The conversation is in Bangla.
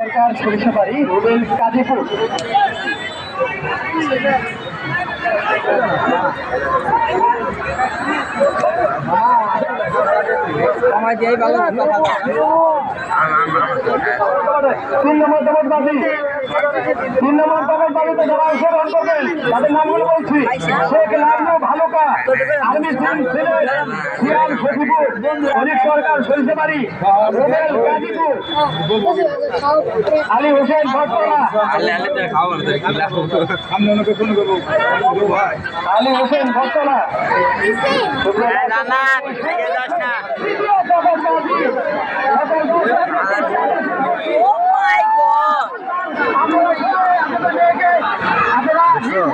সরকার সরিষাবাড়ি রুবেল কাজীপুর। আমার যেই ভালো তিন নম্বর দমন বাজি তিন নম্বর দমন বাজিতে যারা অংশগ্রহণ করবেন তাদের নামগুলো বলছি শেখ লালনু ভালুকা আর্মি সিং সিলেট সিয়াল সফিপুর অনিক সরকার সরিষাবাড়ি রুবেল কাজীপুর আলী হোসেন ভট্টলা আলী হোসেন ভট্টলা সেই